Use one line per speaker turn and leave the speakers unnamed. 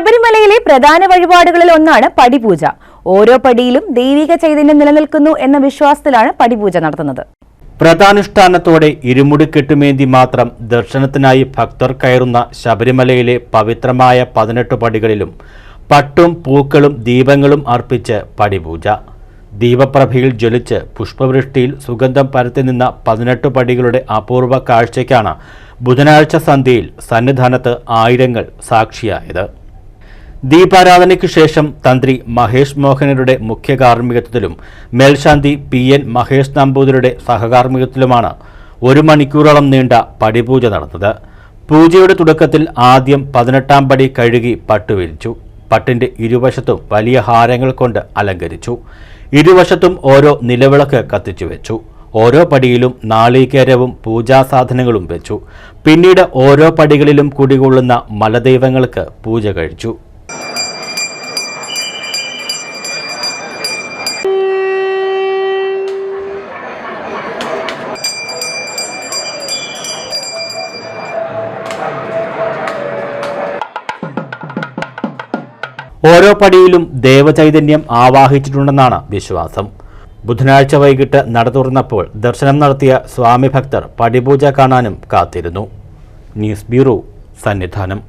ശബരിമലയിലെ പ്രധാന വഴിപാടുകളിൽ ഒന്നാണ് പടിപൂജ. ഓരോ പടിയിലും ദൈവിക ചൈതന്യം നിലനിൽക്കുന്നു എന്ന വിശ്വാസത്തിലാണ് പടിപൂജ നടത്തുന്നത്.
വ്രതാനുഷ്ഠാനത്തോടെ ഇരുമുടിക്കെട്ടുമേന്തി മാത്രം ദർശനത്തിനായി ഭക്തർ കയറുന്ന ശബരിമലയിലെ പവിത്രമായ പതിനെട്ട് പടികളിലും പട്ടും പൂക്കളും ദീപങ്ങളും അർപ്പിച്ച് പടിപൂജ. ദീപപ്രഭയിൽ ജ്വലിച്ച് പുഷ്പവൃഷ്ടിയിൽ സുഗന്ധം പരത്തി നിന്ന പതിനെട്ട് പടികളുടെ അപൂർവ കാഴ്ചയ്ക്കാണ് ബുധനാഴ്ച സന്ധ്യയിൽ സന്നിധാനത്ത് ആയിരങ്ങൾ സാക്ഷിയായത്. ദീപാരാധനയ്ക്ക് ശേഷം തന്ത്രി മഹേഷ് മോഹനരുടെ മുഖ്യ കാർമ്മികത്വത്തിലും മേൽശാന്തി പി എൻ മഹേഷ് നമ്പൂതിരിയുടെ സഹകാർമ്മികത്വത്തിലുമാണ് ഒരു മണിക്കൂറോളം നീണ്ട പടിപൂജ നടന്നത്. പൂജയുടെ തുടക്കത്തിൽ ആദ്യം പതിനെട്ടാം പടി കഴുകി പട്ടുവിരിച്ചു പട്ടിന്റെ ഇരുവശത്തും വലിയ ഹാരങ്ങൾ കൊണ്ട് അലങ്കരിച്ചു. ഇരുവശത്തും ഓരോ നിലവിളക്ക് കത്തിച്ചു വെച്ചു. ഓരോ പടിയിലും നാളികേരവും പൂജാസാധനങ്ങളും വെച്ചു. പിന്നീട് ഓരോ പടികളിലും കുടികൊള്ളുന്ന മലദൈവങ്ങൾക്ക് പൂജ കഴിച്ചു. ഓരോ പടിയിലും ദേവചൈതന്യം ആവാഹിച്ചിട്ടുണ്ടെന്നാണ് വിശ്വാസം. ബുധനാഴ്ച വൈകിട്ട് നട തുറന്നപ്പോൾ ദർശനം നടത്തിയ സ്വാമി ഭക്തർ പടിപൂജ കാണാനും കാത്തിരുന്നു. News bureau Sannidhanam.